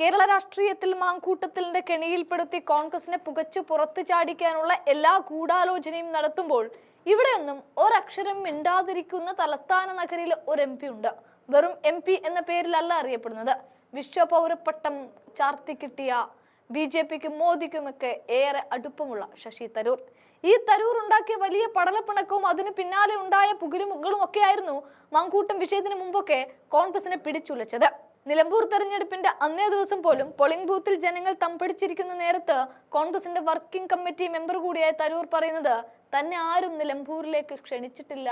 കേരള രാഷ്ട്രീയത്തിൽ മാങ്കൂട്ടത്തിലിന്റെ കെണിയിൽപ്പെടുത്തി കോൺഗ്രസിനെ പുകച്ചു പുറത്തു ചാടിക്കാനുള്ള എല്ലാ ഗൂഢാലോചനയും നടത്തുമ്പോൾ ഇവിടെയൊന്നും ഒരക്ഷരം മിണ്ടാതിരിക്കുന്ന തലസ്ഥാന നഗരിയിൽ ഒരു എം ഉണ്ട്. വെറും എം എന്ന പേരിലല്ല അറിയപ്പെടുന്നത്. വിശ്വപൗരപ്പട്ടം ചാർത്തി കിട്ടിയ ബി ജെ പിക്കും മോദിക്കുമൊക്കെ ഏറെ അടുപ്പമുള്ള ശശി തരൂർ. ഈ തരൂർ ഉണ്ടാക്കിയ വലിയ പടലപ്പിണക്കവും അതിനു പിന്നാലെ ഉണ്ടായ പുകിലും മുകളും മങ്കൂട്ടം ആയിരുന്നു മാങ്കൂട്ടം വിഷയത്തിന് മുമ്പൊക്കെ കോൺഗ്രസിനെ പിടിച്ചുലച്ചത്. നിലമ്പൂർ തെരഞ്ഞെടുപ്പിന്റെ അന്നേ ദിവസം പോലും പോളിംഗ് ബൂത്തിൽ ജനങ്ങൾ തമ്പടിച്ചിരിക്കുന്ന നേരത്ത് കോൺഗ്രസിന്റെ വർക്കിംഗ് കമ്മിറ്റി മെമ്പർ കൂടിയായ തരൂർ പറയുന്നത് തന്നെ ആരും നിലമ്പൂരിലേക്ക് ക്ഷണിച്ചിട്ടില്ല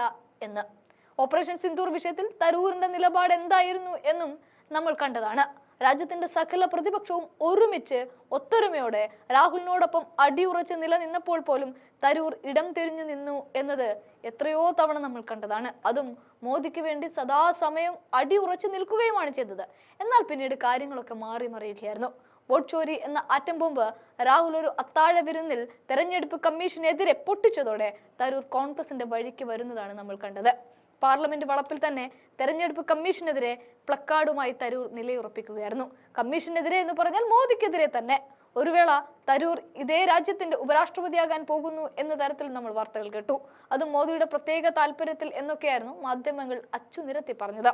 എന്ന്. ഓപ്പറേഷൻ സിന്ദൂർ വിഷയത്തിൽ തരൂറിന്റെ നിലപാട് എന്തായിരുന്നു എന്നും നമ്മൾ കണ്ടതാണ്. രാജ്യത്തിന്റെ സകല പ്രതിപക്ഷവും ഒരുമിച്ച് ഒത്തൊരുമയോടെ രാഹുലിനോടൊപ്പം അടിയുറച്ച് നിലനിന്നപ്പോൾ പോലും തരൂർ ഇടം തിരിഞ്ഞു നിന്നു എന്നത് എത്രയോ തവണ നമ്മൾ കണ്ടതാണ്. അതും മോദിക്ക് വേണ്ടി സദാസമയം അടിയുറച്ച് നിൽക്കുകയുമാണ് ചെയ്തത്. എന്നാൽ പിന്നീട് കാര്യങ്ങളൊക്കെ മാറി മറിയുകയായിരുന്നു. വോട്ട് ചോരി എന്ന ആറ്റം ബോംബ് രാഹുൽ ഒരു അത്താഴ വിരുന്നിൽ തെരഞ്ഞെടുപ്പ് കമ്മീഷനെതിരെ പൊട്ടിച്ചതോടെ തരൂർ കോൺഗ്രസിന്റെ വഴിക്ക് വരുന്നതാണ് നമ്മൾ കണ്ടത്. പാർലമെന്റ് വളപ്പിൽ തന്നെ തെരഞ്ഞെടുപ്പ് കമ്മീഷനെതിരെ പ്ലക്കാർഡുമായി തരൂർ നിലയുറപ്പിക്കുകയായിരുന്നു. കമ്മീഷനെതിരെ എന്ന് പറഞ്ഞാൽ മോദിക്കെതിരെ തന്നെ. ഒരു വേള തരൂർ ഇതേ രാജ്യത്തിന്റെ ഉപരാഷ്ട്രപതിയാകാൻ പോകുന്നു എന്ന തരത്തിൽ നമ്മൾ വാർത്തകൾ കേട്ടു. അത് മോദിയുടെ പ്രത്യേക താല്പര്യത്തിൽ എന്നൊക്കെയായിരുന്നു മാധ്യമങ്ങൾ അച്ചുനിരത്തി പറഞ്ഞത്.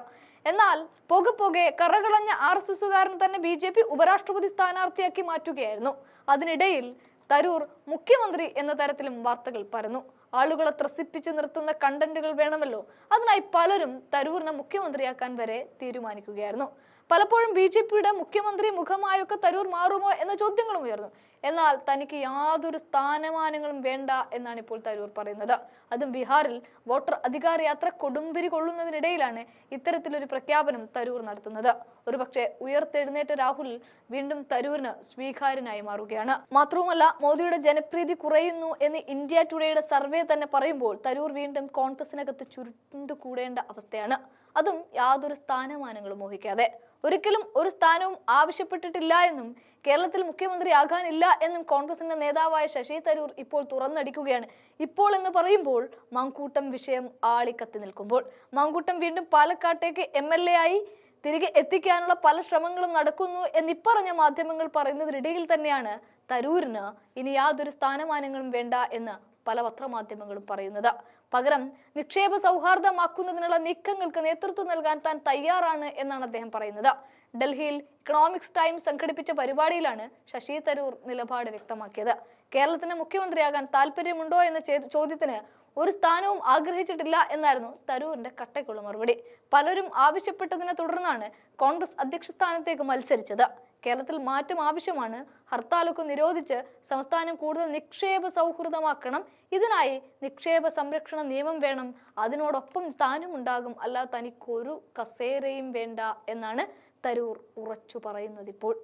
എന്നാൽ പോകെ പോകെ കറകളഞ്ഞ ആർ എസ് എസുകാരൻ തന്നെ ബി ജെ പി ഉപരാഷ്ട്രപതി സ്ഥാനാർത്ഥിയാക്കി മാറ്റുകയായിരുന്നു. അതിനിടയിൽ തരൂർ മുഖ്യമന്ത്രി എന്ന തരത്തിലും വാർത്തകൾ പരന്നു. ആളുകളെ ത്രസിപ്പിച്ച് നിർത്തുന്ന കണ്ടന്റുകൾ വേണമല്ലോ. അതിനായി പലരും തരൂറിനെ മുഖ്യമന്ത്രിയാക്കാൻ വരെ തീരുമാനിക്കുകയായിരുന്നു. പലപ്പോഴും ബി ജെ പിയുടെ മുഖ്യമന്ത്രി മുഖമായൊക്കെ തരൂർ മാറുമോ എന്ന ചോദ്യങ്ങളും ഉയർന്നു. എന്നാൽ തനിക്ക് യാതൊരു സ്ഥാനമാനങ്ങളും വേണ്ട എന്നാണ് ഇപ്പോൾ തരൂർ പറയുന്നത്. അതും ബീഹാറിൽ വോട്ടർ അധികാര യാത്ര കൊടുമ്പിരി കൊള്ളുന്നതിനിടയിലാണ് ഇത്തരത്തിലൊരു പ്രഖ്യാപനം തരൂർ നടത്തുന്നത്. ഒരുപക്ഷെ ഉയർത്തെഴുന്നേറ്റ രാഹുൽ വീണ്ടും തരൂരിന് സ്വീകാര്യനായി മാറുകയാണ്. മാത്രവുമല്ല മോദിയുടെ ജനപ്രീതി കുറയുന്നു എന്ന് ഇന്ത്യ ടുഡേയുടെ സർവേ തന്നെ പറയുമ്പോൾ തരൂർ വീണ്ടും കോൺഗ്രസിനകത്ത് ചുരുണ്ടുകൂടേണ്ട അവസ്ഥയാണ്. അതും യാതൊരു സ്ഥാനമാനങ്ങളും മോഹിക്കാതെ. ഒരിക്കലും ഒരു സ്ഥാനവും ആവശ്യപ്പെട്ടിട്ടില്ല എന്നും കേരളത്തിൽ മുഖ്യമന്ത്രി ആകാനില്ല എന്നും കോൺഗ്രസിന്റെ നേതാവായ ശശി തരൂർ ഇപ്പോൾ തുറന്നടിക്കുകയാണ്. ഇപ്പോൾ എന്ന് പറയുമ്പോൾ മങ്കൂട്ടം വിഷയം ആളിക്കത്തി നിൽക്കുമ്പോൾ. മങ്കൂട്ടം വീണ്ടും പാലക്കാട്ടേക്ക് എം എൽ എ ആയി തിരികെ എത്തിക്കാനുള്ള പല ശ്രമങ്ങളും നടക്കുന്നു എന്നിപ്പറഞ്ഞ മാധ്യമങ്ങൾ പറയുന്നതിനിടയിൽ തന്നെയാണ് തരൂരിന് ഇനി യാതൊരു സ്ഥാനമാനങ്ങളും വേണ്ട എന്ന് പല പത്രമാധ്യമങ്ങളും പറയുന്നത്. പകരം നിക്ഷേപ സൗഹാർദ്ദമാക്കുന്നതിനുള്ള നീക്കങ്ങൾക്ക് നേതൃത്വം നൽകാൻ താൻ തയ്യാറാണ് എന്നാണ് അദ്ദേഹം പറയുന്നത്. ഡൽഹിയിൽ ഇക്കണോമിക്സ് ടൈം സംഘടിപ്പിച്ച പരിപാടിയിലാണ് ശശി തരൂർ നിലപാട് വ്യക്തമാക്കിയത്. കേരളത്തിന് മുഖ്യമന്ത്രിയാകാൻ താല്പര്യമുണ്ടോ എന്ന ചോദ്യത്തിന് ഒരു സ്ഥാനവും ആഗ്രഹിച്ചിട്ടില്ല എന്നായിരുന്നു തരൂരിന്റെ കട്ടയ്ക്കുള്ള മറുപടി. പലരും ആവശ്യപ്പെട്ടതിനെ തുടർന്നാണ് കോൺഗ്രസ് അധ്യക്ഷ സ്ഥാനത്തേക്ക് മത്സരിച്ചത്. കേരളത്തിൽ മാറ്റം ആവശ്യമാണ്. ഹർത്താലൊക്കെ നിരോധിച്ച് സംസ്ഥാനം കൂടുതൽ നിക്ഷേപ സൗഹൃദമാക്കണം. ഇതിനായി നിക്ഷേപ സംരക്ഷണ നിയമം വേണം. അതിനോടൊപ്പം താനും ഉണ്ടാകും. അല്ലാതെ തനിക്കൊരു കസേരയും വേണ്ട എന്നാണ് തരൂർ ഉറച്ചു പറയുന്നത് ഇപ്പോൾ.